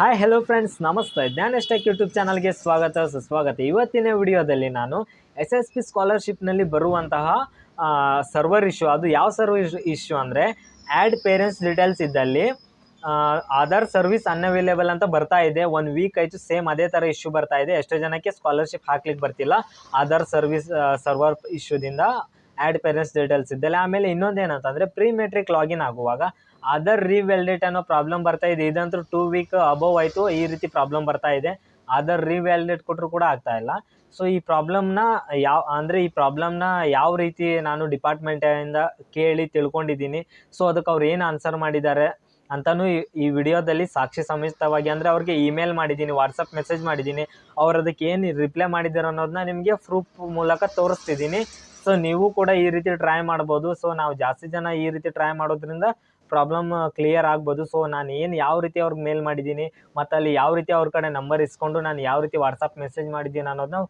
Hi hello friends ನಮಸ್ತೆ. Gyanesh tech YouTube ಚಾನಲ್ಗೆ ಸ್ವಾಗತ, ಸುಸ್ವಾಗತ. ಇವತ್ತಿನ ವಿಡಿಯೋದಲ್ಲಿ ನಾನು ಎಸ್ ಎಸ್ ಪಿ ಸ್ಕಾಲರ್ಶಿಪ್ನಲ್ಲಿ ಬರುವಂತಹ ಸರ್ವರ್ ಇಶ್ಯೂ ಅದು ಯಾವ ಸರ್ವರ್ ಇಶ್ಯೂ ಅಂದರೆ ಆ್ಯಡ್ ಪೇರೆಂಟ್ಸ್ ಡೀಟೇಲ್ಸ್ ಇದ್ದಲ್ಲಿ ಆಧಾರ್ ಸರ್ವಿಸ್ ಅನ್ಅವೈಲೇಬಲ್ ಅಂತ ಬರ್ತಾ ಇದೆ. ಒನ್ ವೀಕ್ ಆಯಿತು ಸೇಮ್ ಅದೇ ಥರ ಇಶ್ಯೂ ಬರ್ತಾ ಇದೆ. ಎಷ್ಟೋ ಜನಕ್ಕೆ ಸ್ಕಾಲರ್ಶಿಪ್ ಹಾಕ್ಲಿಕ್ಕೆ ಬರ್ತಿಲ್ಲ. ಆಧಾರ್ ಸರ್ವಿಸ್ ಸರ್ವರ್ ಇಶ್ಯೂದಿಂದ ಆ್ಯಡ್ ಪೇರೆಂಟ್ಸ್ ಡೀಟೇಲ್ಸ್ ಇದ್ದಲ್ಲ ಆಮೇಲೆ ಇನ್ನೊಂದು ಏನಂತಂದರೆ ಪ್ರೀ ಮೆಟ್ರಿಕ್ ಲಾಗಿನ್ ಆಗುವಾಗ ಅದರ್ ರಿವ್ಯಾಲಿಡೇಟ್ ಅನ್ನೋ ಪ್ರಾಬ್ಲಮ್ ಬರ್ತಾ ಇದೆ. ಇದಂತೂ ಟೂ ವೀಕ್ ಅಬೋವ್ ಆಯಿತು, ಈ ರೀತಿ ಪ್ರಾಬ್ಲಮ್ ಬರ್ತಾ ಇದೆ. ಅದರ್ ರಿವ್ಯಾಲಿಡೇಟ್ ಕೊಟ್ಟರು ಕೂಡ ಆಗ್ತಾ ಇಲ್ಲ. ಸೊ ಈ ಪ್ರಾಬ್ಲಮ್ನ ಯಾವ, ಅಂದರೆ ಈ ಪ್ರಾಬ್ಲಮ್ನ ಯಾವ ರೀತಿ ನಾನು ಡಿಪಾರ್ಟ್ಮೆಂಟಿಂದ ಕೇಳಿ ತಿಳ್ಕೊಂಡಿದ್ದೀನಿ. ಸೊ ಅದಕ್ಕೆ ಅವ್ರು ಏನು ಆನ್ಸರ್ ಮಾಡಿದ್ದಾರೆ ಅಂತಲೂ ಈ ವಿಡಿಯೋದಲ್ಲಿ ಸಾಕ್ಷಿ ಸಮೇತವಾಗಿ ಅಂದರೆ ಅವ್ರಿಗೆ ಇಮೇಲ್ ಮಾಡಿದ್ದೀನಿ ವಾಟ್ಸಪ್ ಮೆಸೇಜ್ ಮಾಡಿದ್ದೀನಿ. ಅವ್ರು ಅದಕ್ಕೆ ಏನು ರಿಪ್ಲೈ ಮಾಡಿದ್ದಾರೆ ಅನ್ನೋದನ್ನ ನಿಮಗೆ ಪ್ರೂಫ್ ಮೂಲಕ ತೋರಿಸ್ತಿದ್ದೀನಿ. ಸೊ ನೀವು ಕೂಡ ಈ ರೀತಿ ಟ್ರೈ ಮಾಡ್ಬೋದು. ಸೊ ನಾವು ಜಾಸ್ತಿ ಜನ ಈ ರೀತಿ ಟ್ರೈ ಮಾಡೋದ್ರಿಂದ ಪ್ರಾಬ್ಲಮ್ ಕ್ಲಿಯರ್ ಆಗ್ಬೋದು. ಸೊ ನಾನು ಏನು ಯಾವ ರೀತಿ ಅವ್ರಿಗೆ ಮೇಲ್ ಮಾಡಿದ್ದೀನಿ, ಮತ್ತು ಅಲ್ಲಿ ಯಾವ ರೀತಿ ಅವ್ರ ಕಡೆ ನಂಬರ್ ಇಸ್ಕೊಂಡು ನಾನು ಯಾವ ರೀತಿ ವಾಟ್ಸಪ್ ಮೆಸೇಜ್ ಮಾಡಿದ್ದೀನಿ ಅನ್ನೋದನ್ನ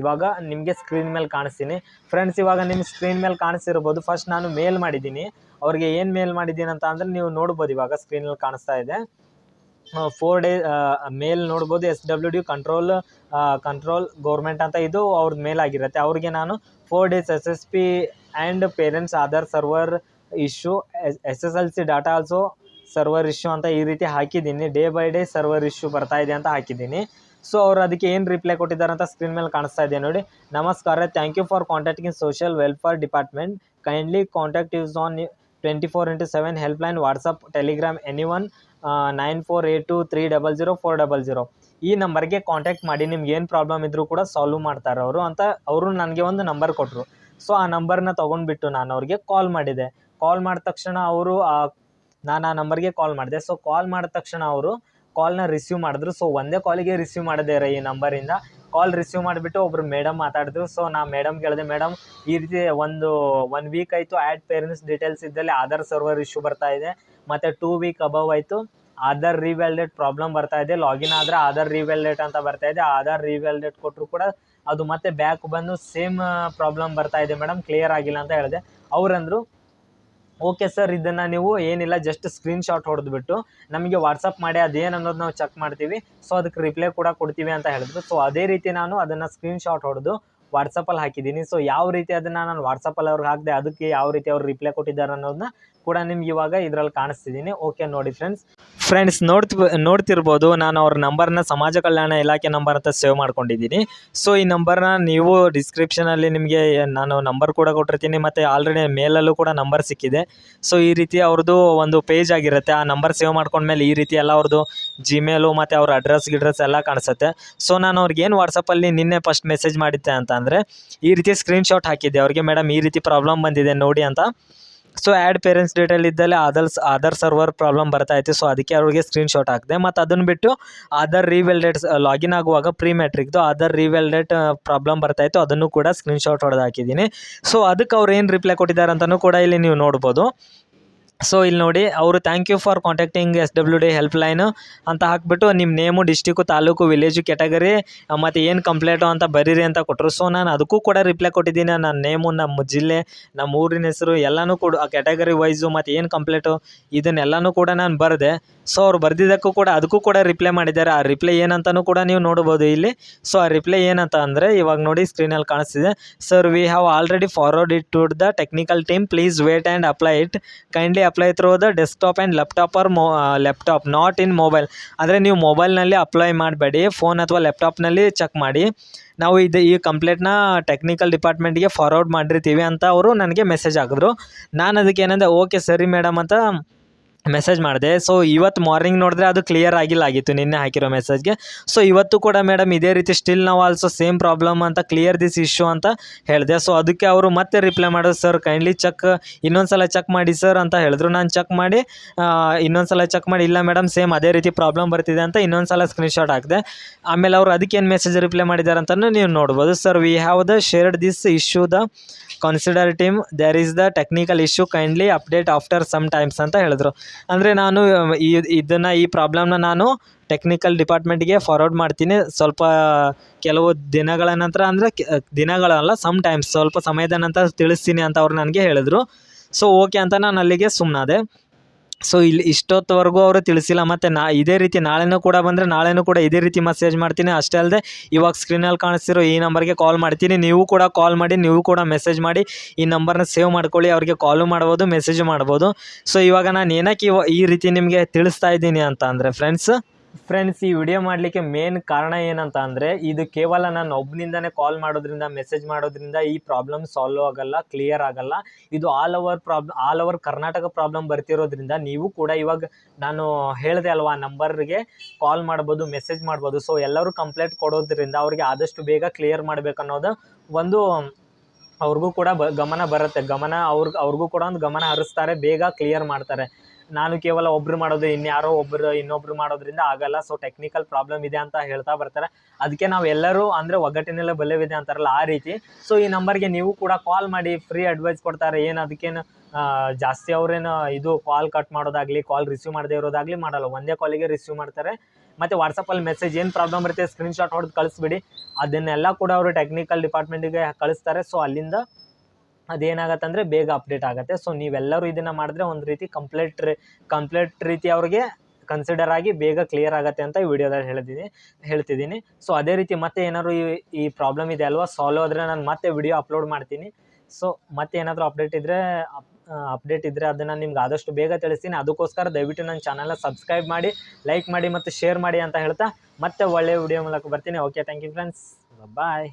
ಇವಾಗ ನಿಮಗೆ ಸ್ಕ್ರೀನ್ ಮೇಲೆ ಕಾಣಿಸ್ತೀನಿ. ಫ್ರೆಂಡ್ಸ್ ಇವಾಗ ನಿಮ್ಮ ಸ್ಕ್ರೀನ್ ಮೇಲೆ ಕಾಣಿಸಿರ್ಬೋದು. ಫಸ್ಟ್ ನಾನು ಮೇಲ್ ಮಾಡಿದ್ದೀನಿ. ಅವ್ರಿಗೆ ಏನು ಮೇಲ್ ಮಾಡಿದ್ದೀನಿ ಅಂತ ಅಂದರೆ ನೀವು ನೋಡ್ಬೋದು ಇವಾಗ ಸ್ಕ್ರೀನಲ್ಲಿ ಕಾಣಿಸ್ತಾ ಇದೆ. ಫೋರ್ ಡೇ ಮೇಲ್ ನೋಡ್ಬೋದು S W D control control government ಅಂತ ಇದು ಅವ್ರದ್ದು ಮೇಲಾಗಿರುತ್ತೆ ಅವ್ರಿಗೆ ನಾನು four days S S P and parents Aadhaar server issue S S L C data also server issue ಅಂತ ಈ ರೀತಿ ಹಾಕಿದ್ದೀನಿ. Day by day server issue ಬರ್ತಾ ಇದೆ ಅಂತ ಹಾಕಿದ್ದೀನಿ. ಸೊ ಅವ್ರು ಅದಕ್ಕೆ ಏನು ರಿಪ್ಲೈ ಕೊಟ್ಟಿದ್ದಾರೆ ಅಂತ ಸ್ಕ್ರೀನ್ ಮೇಲೆ ಕಾಣಿಸ್ತಾ ಇದೆ ನೋಡಿ. ನಮಸ್ಕಾರ thank you for contacting social welfare department kindly contact us on twenty four into seven helpline WhatsApp Telegram any one nine four eight two three double zero four double zero ಈ ನಂಬರ್ಗೆ contact ಮಾಡಿ, ನಿಮ್ಗೆ ಏನು problem ಇದ್ದರೂ ಕೂಡ solve ಮಾಡ್ತಾರೆ ಅವರು ಅಂತ ಅವರು ನನಗೆ ಒಂದು ನಂಬರ್ ಕೊಟ್ಟರು ಸೊ ಆ ನಂಬರ್ನ ತೊಗೊಂಡ್ಬಿಟ್ಟು ನಾನು ಅವ್ರಿಗೆ ಕಾಲ್ ಮಾಡಿದೆ. ಕಾಲ್ ಮಾಡಿದ ತಕ್ಷಣ ಅವರು ನಾನು ಆ ನಂಬರ್ಗೆ ಕಾಲ್ ಮಾಡಿದೆ. ಸೊ ಕಾಲ್ ಮಾಡಿದ ತಕ್ಷಣ ಅವರು ಕಾಲ್ನ ರಿಸೀವ್ ಮಾಡಿದ್ರು. ಸೊ ಒಂದೇ ಕಾಲಿಗೆ ರಿಸೀವ್ ಮಾಡಿದೆ ರೀ ಈ ನಂಬರಿಂದ ಕಾಲ್ ರಿಸೀವ್ ಮಾಡಿಬಿಟ್ಟು ಒಬ್ಬರು ಮೇಡಮ್ ಮಾತಾಡಿದ್ರು. ಸೊ ನಾ ಮೇಡಮ್ ಕೇಳಿದೆ ಮೇಡಮ್ ಈ ರೀತಿ ಒಂದು ಒನ್ ವೀಕ್ ಆಯಿತು ಆ್ಯಡ್ ಪೇರೆಂಟ್ಸ್ ಡೀಟೇಲ್ಸ್ ಇದ್ದಲ್ಲಿ ಆಧಾರ್ ಸರ್ವರ್ ಇಶ್ಯೂ ಬರ್ತಾ ಇದೆ. ಮತ್ತು ಟೂ ವೀಕ್ ಅಬವ್ ಆಯಿತು. ಆಧಾರ್ ರಿವ್ಯಾಲಿಡೇಟ್ ಪ್ರಾಬ್ಲಮ್ ಬರ್ತಾ ಇದೆ. ಲಾಗಿನ್ ಆದರೆ ಆಧಾರ್ ರಿವ್ಯಾಲಿಡೇಟ್ ಅಂತ ಬರ್ತಾ ಇದೆ. ಆಧಾರ್ ರಿವ್ಯಾಲಿಡೇಟ್ ಕೊಟ್ಟರು ಕೂಡ ಅದು ಮತ್ತೆ ಬ್ಯಾಕ್ ಬಂದು ಸೇಮ್ ಪ್ರಾಬ್ಲಮ್ ಬರ್ತಾ ಇದೆ ಮೇಡಮ್ ಕ್ಲಿಯರ್ ಆಗಿಲ್ಲ ಅಂತ ಹೇಳಿದೆ. ಅವರಂದರು ಓಕೆ ಸರ್ ಇದನ್ನು ನೀವು ಏನಿಲ್ಲ ಜಸ್ಟ್ ಸ್ಕ್ರೀನ್ ಶಾಟ್ ಹೊಡೆದ್ಬಿಟ್ಟು ನಮಗೆ ವಾಟ್ಸಪ್ ಮಾಡಿ, ಅದೇನು ಅನ್ನೋದು ನಾವು ಚೆಕ್ ಮಾಡ್ತೀವಿ. ಸೊ ಅದಕ್ಕೆ ರಿಪ್ಲೈ ಕೂಡ ಕೊಡ್ತೀವಿ ಅಂತ ಹೇಳಿದ್ರು. ಸೊ ಅದೇ ರೀತಿ ನಾನು ಅದನ್ನು ಸ್ಕ್ರೀನ್ ಶಾಟ್ ಹೊಡೆದು ವಾಟ್ಸಪ್ಪಲ್ಲಿ ಹಾಕಿದ್ದೀನಿ. ಸೊ ಯಾವ ರೀತಿ ಅದನ್ನು ನಾನು ವಾಟ್ಸಪ್ಪಲ್ಲಿ ಅವ್ರಿಗೆ ಹಾಕಿದೆ, ಅದಕ್ಕೆ ಯಾವ ರೀತಿ ಅವ್ರು ರಿಪ್ಲೈ ಕೊಟ್ಟಿದ್ದಾರೆ ಅನ್ನೋದನ್ನ ಕೂಡ ನಿಮ್ಗೆ ಇವಾಗ ಇದರಲ್ಲಿ ಕಾಣಿಸ್ತಿದ್ದೀನಿ. ಓಕೆ ನೋಡಿ ಫ್ರೆಂಡ್ಸ್ ಫ್ರೆಂಡ್ಸ್ ನೋಡ್ತಿ, ನೋಡ್ತಿರ್ಬೋದು, ನಾನು ಅವ್ರ ನಂಬರ್ನ ಸಮಾಜ ಕಲ್ಯಾಣ ಇಲಾಖೆ ನಂಬರ್ ಅಂತ ಸೇವ್ ಮಾಡ್ಕೊಂಡಿದ್ದೀನಿ. ಸೊ ಈ ನಂಬರ್ನ ನೀವು ಡಿಸ್ಕ್ರಿಪ್ಷನಲ್ಲಿ ನಿಮಗೆ ನಾನು ನಂಬರ್ ಕೂಡ ಕೊಟ್ಟಿರ್ತೀನಿ, ಮತ್ತು ಆಲ್ರೆಡಿ ಮೇಲಲ್ಲೂ ಕೂಡ ನಂಬರ್ ಸಿಕ್ಕಿದೆ. ಸೊ ಈ ರೀತಿ ಅವ್ರದ್ದು ಒಂದು ಪೇಜ್ ಆಗಿರುತ್ತೆ. ಆ ನಂಬರ್ ಸೇವ್ ಮಾಡ್ಕೊಂಡ್ಮೇಲೆ ಈ ರೀತಿ ಎಲ್ಲ ಅವ್ರದ್ದು ಜಿಮೇಲು ಮತ್ತು ಅವ್ರ ಅಡ್ರೆಸ್ ಗಿಡ್ರೆಸ್ ಎಲ್ಲ ಕಾಣಿಸುತ್ತೆ. ಸೊ ನಾನು ಅವ್ರಿಗೆ ಏನು ವಾಟ್ಸಪ್ಪಲ್ಲಿ ನಿನ್ನೆ ಫಸ್ಟ್ ಮೆಸೇಜ್ ಮಾಡಿದ್ದೆ ಅಂತ ಅಂದರೆ ಈ ರೀತಿ ಸ್ಕ್ರೀನ್ಶಾಟ್ ಹಾಕಿದ್ದೆ. ಅವ್ರಿಗೆ, ಮೇಡಮ್, ಈ ರೀತಿ ಪ್ರಾಬ್ಲಮ್ ಬಂದಿದೆ ನೋಡಿ ಅಂತ. ಸೊ ಆ್ಯಡ್ ಪೇರೆಂಟ್ಸ್ ಡೀಟೇಲ್ ಇದ್ದಲ್ಲಿ ಅದರ್ಸ್ ಆಧಾರ್ ಸರ್ವರ್ ಪ್ರಾಬ್ಲಮ್ ಬರ್ತಾ ಇತ್ತು. ಸೊ ಅದಕ್ಕೆ ಅವ್ರಿಗೆ ಸ್ಕ್ರೀನ್ಶಾಟ್ ಹಾಕಿದೆ. ಮತ್ತು ಅದನ್ನು ಬಿಟ್ಟು ಆಧಾರ್ ರಿವೆಲ್ಡೇಟ್ ಲಾಗಿನ್ ಆಗುವಾಗ ಪ್ರೀ ಮೆಟ್ರಿಕ್ದು ಆಧಾರ್ ರಿವೆಲ್ಡೇಟ್ ಪ್ರಾಬ್ಲಮ್ ಬರ್ತಾ ಇತ್ತು. ಅದನ್ನು ಕೂಡ ಸ್ಕ್ರೀನ್ಶಾಟ್ ಹೊಡೆದು ಹಾಕಿದ್ದೀನಿ. ಸೊ ಅದಕ್ಕೆ ಅವ್ರು ಏನು ರಿಪ್ಲೈ ಕೊಟ್ಟಿದ್ದಾರೆ ಅಂತಲೂ ಕೂಡ ಇಲ್ಲಿ ನೀವು ನೋಡ್ಬೋದು. ಸೊ ಇಲ್ಲಿ ನೋಡಿ, ಅವರು thank you for contacting S W D help line ಅಂತ ಹಾಕ್ಬಿಟ್ಟು ನಿಮ್ಮ name district taluk village category ಮತ್ತು ಏನು ಕಂಪ್ಲೇಂಟು ಅಂತ ಬರೀರಿ ಅಂತ ಕೊಟ್ಟರು ಸೊ ನಾನು ಅದಕ್ಕೂ ಕೂಡ ರಿಪ್ಲೈ ಕೊಟ್ಟಿದ್ದೀನಿ. ನನ್ನ ನೇಮು ನಮ್ಮ ಜಿಲ್ಲೆ, ನಮ್ಮ ಊರಿನ ಹೆಸರು ಎಲ್ಲನೂ ಕೂಡ, ಆ ಕ್ಯಾಟಗರಿ ವೈಸು ಮತ್ತು ಏನು ಕಂಪ್ಲೇಂಟು ಇದನ್ನೆಲ್ಲನೂ ಕೂಡ ನಾನು ಬರೆದೆ. ಸೊ ಅವ್ರು ಬರೆದಿದ್ದಕ್ಕೂ ಕೂಡ ಅದಕ್ಕೂ ಕೂಡ ರಿಪ್ಲೈ ಮಾಡಿದ್ದಾರೆ. ಆ ರಿಪ್ಲೈ ಏನಂತನೂ ಕೂಡ ನೀವು ನೋಡ್ಬೋದು ಇಲ್ಲಿ. ಸೊ ಆ ರಿಪ್ಲೈ ಏನಂತ ಅಂದರೆ ಇವಾಗ ನೋಡಿ ಸ್ಕ್ರೀನಲ್ಲಿ ಕಾಣಿಸ್ತಿದೆ. Sir we have already forward it to the technical team please wait and apply it kindly apply through the desktop and laptop or mo laptop not in mobile ಅಂದರೆ ನೀವು ಮೊಬೈಲ್ನಲ್ಲಿ ಅಪ್ಲೈ ಮಾಡಬೇಡಿ ಫೋನ್ ಅಥವಾ ಲ್ಯಾಪ್ಟಾಪ್ನಲ್ಲಿ ಚೆಕ್ ಮಾಡಿ. ನಾವು ಇದು ಈ ಕಂಪ್ಲೇಂಟ್ನ technical ಡಿಪಾರ್ಟ್ಮೆಂಟ್ಗೆ forward ಮಾಡಿರ್ತೀವಿ ಅಂತ ಅವರು ನನಗೆ ಮೆಸೇಜ್ ಹಾಕಿದ್ರು. ನಾನು ಅದಕ್ಕೆ ಏನಂದೆ, ಓಕೆ ಸರಿ ಮೇಡಮ್ ಅಂತ ಮೆಸೇಜ್ ಮಾಡಿದೆ. ಸೊ ಇವತ್ತು ಮಾರ್ನಿಂಗ್ ನೋಡಿದ್ರೆ ಅದು ಕ್ಲಿಯರ್ ಆಗಿಲ್ಲ ಆಗಿತ್ತು. ನಿನ್ನೆ ಹಾಕಿರೋ ಮೆಸೇಜ್ಗೆ ಸೊ ಇವತ್ತು ಕೂಡ ಮೇಡಮ್ ಇದೇ ರೀತಿ ಸ್ಟಿಲ್ ನಾವು ಆಲ್ಸೋ ಸೇಮ್ ಪ್ರಾಬ್ಲಮ್ ಅಂತ ಕ್ಲಿಯರ್ ದಿಸ್ ಇಶ್ಯೂ ಅಂತ ಹೇಳಿದೆ. ಸೊ ಅದಕ್ಕೆ ಅವರು ಮತ್ತೆ ರಿಪ್ಲೈ ಮಾಡೋದು ಸರ್ ಕೈಂಡ್ಲಿ ಚೆಕ್ ಇನ್ನೊಂದ್ಸಲ ಚೆಕ್ ಮಾಡಿ ಸರ್ ಅಂತ ಹೇಳಿದ್ರು. ನಾನು ಚೆಕ್ ಮಾಡಿ ಇನ್ನೊಂದ್ಸಲ ಚೆಕ್ ಮಾಡಿ, ಇಲ್ಲ ಮೇಡಮ್ ಸೇಮ್ ಅದೇ ರೀತಿ ಪ್ರಾಬ್ಲಮ್ ಬರ್ತಿದೆ ಅಂತ ಇನ್ನೊಂದ್ಸಲ ಸ್ಕ್ರೀನ್ಶಾಟ್ ಹಾಕಿದೆ. ಆಮೇಲೆ ಅವರು ಅದಕ್ಕೆ ಏನು ಮೆಸೇಜ್ ರಿಪ್ಲೈ ಮಾಡಿದ್ದಾರೆ ಅಂತಲೂ ನೀವು ನೋಡ್ಬೋದು. Sir we have the shared this issue the consider team there is the technical issue kindly update after some times ಅಂತ ಹೇಳಿದ್ರು. ಅಂದರೆ ನಾನು ಈ, ಇದನ್ನು, ಈ ಪ್ರಾಬ್ಲಮ್ನ ನಾನು ಟೆಕ್ನಿಕಲ್ ಡಿಪಾರ್ಟ್ಮೆಂಟ್ಗೆ ಫಾರ್ವರ್ಡ್ ಮಾಡ್ತೀನಿ. ಸ್ವಲ್ಪ ಕೆಲವು ದಿನಗಳ ನಂತರ ಅಂದರೆ ದಿನಗಳಲ್ಲ ಸಮ್ ಟೈಮ್ಸ್ ಸ್ವಲ್ಪ ಸಮಯದ ನಂತರ ತಿಳಿಸ್ತೀನಿ ಅಂತ ಅವ್ರು ನನಗೆ ಹೇಳಿದ್ರು. ಸೊ ಓಕೆ ಅಂತ ನಾನು ಅಲ್ಲಿಗೆ ಸುಮ್ಮನಾದೆ ಸೊ ಇಲ್ಲಿ ಇಷ್ಟೊತ್ತವರೆಗೂ ಅವರು ತಿಳಿಸಿಲ್ಲ. ಮತ್ತು ನಾ, ಇದೇ ರೀತಿ ನಾಳೆನೂ ಕೂಡ ಬಂದರೆ ನಾಳೆನೂ ಕೂಡ ಇದೇ ರೀತಿ ಮೆಸೇಜ್ ಮಾಡ್ತೀನಿ. ಅಷ್ಟೇ ಅಲ್ಲದೆ ಇವಾಗ ಸ್ಕ್ರೀನಲ್ಲಿ ಕಾಣಿಸ್ತಿರೋ ಈ ನಂಬರ್ಗೆ ಕಾಲ್ ಮಾಡ್ತೀನಿ. ನೀವು ಕೂಡ ಕಾಲ್ ಮಾಡಿ, ನೀವು ಕೂಡ ಮೆಸೇಜ್ ಮಾಡಿ ಈ ನಂಬರ್ನ ಸೇವ್ ಮಾಡ್ಕೊಳ್ಳಿ. ಅವ್ರಿಗೆ ಕಾಲು ಮಾಡ್ಬೋದು ಮೆಸೇಜು ಮಾಡ್ಬೋದು. ಸೊ ಇವಾಗ ನಾನು ಏನಕ್ಕೆ ಈ ರೀತಿ ನಿಮಗೆ ತಿಳಿಸ್ತಾ ಇದ್ದೀನಿ ಅಂತ ಅಂದರೆ ಫ್ರೆಂಡ್ಸ್ ಫ್ರೆಂಡ್ಸ್ ಈ ವಿಡಿಯೋ ಮಾಡಲಿಕ್ಕೆ ಮೇನ್ ಕಾರಣ ಏನಂತ ಅಂದರೆ, ಇದು ಕೇವಲ ನಾನು ಒಬ್ಬನಿಂದನೇ ಕಾಲ್ ಮಾಡೋದ್ರಿಂದ ಮೆಸೇಜ್ ಮಾಡೋದ್ರಿಂದ ಈ ಪ್ರಾಬ್ಲಮ್ ಸಾಲ್ವ್ ಆಗಲ್ಲ ಕ್ಲಿಯರ್ ಆಗಲ್ಲ. ಇದು all over problem all over Karnataka problem ಬರ್ತಿರೋದ್ರಿಂದ ನೀವು ಕೂಡ ಇವಾಗ ನಾನು ಹೇಳಿದೆ ಅಲ್ವಾ ನಂಬರ್ಗೆ ಕಾಲ್ ಮಾಡ್ಬೋದು ಮೆಸೇಜ್ ಮಾಡ್ಬೋದು. ಸೊ ಎಲ್ಲರೂ ಕಂಪ್ಲೇಂಟ್ ಕೊಡೋದ್ರಿಂದ ಅವ್ರಿಗೆ ಆದಷ್ಟು ಬೇಗ ಕ್ಲಿಯರ್ ಮಾಡ್ಬೇಕು ಅನ್ನೋದು ಒಂದು ಅವ್ರಿಗೂ ಕೂಡ ಗಮನ ಬರುತ್ತೆ. ಗಮನ ಅವ್ರಿಗೆ ಅವ್ರಿಗೂ ಕೂಡ ಒಂದು ಗಮನ ಹರಿಸ್ತಾರೆ, ಬೇಗ ಕ್ಲಿಯರ್ ಮಾಡ್ತಾರೆ. ನಾನು ಕೇವಲ ಒಬ್ರು ಮಾಡೋದು, ಇನ್ಯಾರೋ ಒಬ್ರು ಇನ್ನೊಬ್ರು ಮಾಡೋದ್ರಿಂದ ಆಗಲ್ಲ. ಸೊ ಟೆಕ್ನಿಕಲ್ ಪ್ರಾಬ್ಲಮ್ ಇದೆ ಅಂತ ಹೇಳ್ತಾ ಬರ್ತಾರೆ. ಅದಕ್ಕೆ ನಾವು ಎಲ್ಲರೂ ಅಂದರೆ ಒಗ್ಗಟ್ಟಿನಲ್ಲೇ ಬಲವಿದೆ ಅಂತಾರಲ್ಲ ಆ ರೀತಿ. ಸೊ ಈ ನಂಬರ್ಗೆ ನೀವು ಕೂಡ ಕಾಲ್ ಮಾಡಿ ಫ್ರೀ ಅಡ್ವೈಸ್ ಕೊಡ್ತಾರೆ. ಏನು ಅದಕ್ಕೇನು ಜಾಸ್ತಿ ಅವ್ರೇನು ಇದು ಕಾಲ್ ಕಟ್ ಮಾಡೋದಾಗಲಿ ಕಾಲ್ ರಿಸೀವ್ ಮಾಡದೇ ಇರೋದಾಗಲಿ ಮಾಡಲ್ಲ. ಒಂದೇ ಕಾಲಿಗೆ ರಿಸೀವ್ ಮಾಡ್ತಾರೆ. ಮತ್ತು ವಾಟ್ಸಪ್ಪಲ್ಲಿ ಮೆಸೇಜ್ ಏನು ಪ್ರಾಬ್ಲಮ್ ಇರುತ್ತೆ ಸ್ಕ್ರೀನ್ಶಾಟ್ ಹೊಡೆದು ಕಳಿಸ್ಬಿಡಿ. ಅದನ್ನೆಲ್ಲ ಕೂಡ ಅವರು ಟೆಕ್ನಿಕಲ್ ಡಿಪಾರ್ಟ್ಮೆಂಟಿಗೆ ಕಳಿಸ್ತಾರೆ. ಸೊ ಅಲ್ಲಿಂದ ಅದೇನಾಗತ್ತೆ ಅಂದರೆ ಬೇಗ ಅಪ್ಡೇಟ್ ಆಗುತ್ತೆ. ಸೊ ನೀವೆಲ್ಲರೂ ಇದನ್ನು ಮಾಡಿದ್ರೆ ಒಂದು ರೀತಿ ಕಂಪ್ಲೇಟ್ ಕಂಪ್ಲೇಟ್ ರೀತಿ ಅವ್ರಿಗೆ ಕನ್ಸಿಡರ್ ಆಗಿ ಬೇಗ ಕ್ಲಿಯರ್ ಆಗುತ್ತೆ ಅಂತ ಈ ವಿಡಿಯೋದಲ್ಲಿ ಹೇಳಿದ್ದೀನಿ ಹೇಳ್ತಿದ್ದೀನಿ ಸೊ ಅದೇ ರೀತಿ ಮತ್ತೆ ಏನಾದ್ರು ಈ ಈ ಪ್ರಾಬ್ಲಮ್ ಇದೆ ಅಲ್ವಾ? ಸಾಲ್ವ್ ಆದರೆ ನಾನು ಮತ್ತೆ ವಿಡಿಯೋ ಅಪ್ಲೋಡ್ ಮಾಡ್ತೀನಿ. ಸೊ ಮತ್ತೆ ಏನಾದರೂ ಅಪ್ಡೇಟ್ ಇದ್ದರೆ ಅಪ್ಡೇಟ್ ಇದ್ದರೆ ಅದನ್ನು ನಿಮ್ಗೆ ಆದಷ್ಟು ಬೇಗ ತಿಳಿಸ್ತೀನಿ. ಅದಕ್ಕೋಸ್ಕರ ದಯವಿಟ್ಟು ನನ್ನ ಚಾನಲ್ನ ಸಬ್ಸ್ಕ್ರೈಬ್ ಮಾಡಿ ಲೈಕ್ ಮಾಡಿ ಮತ್ತು ಶೇರ್ ಮಾಡಿ ಅಂತ ಹೇಳ್ತಾ ಮತ್ತೆ ಒಳ್ಳೆಯ ವಿಡಿಯೋ ಮೂಲಕ ಬರ್ತೀನಿ. Okay thank you friends bye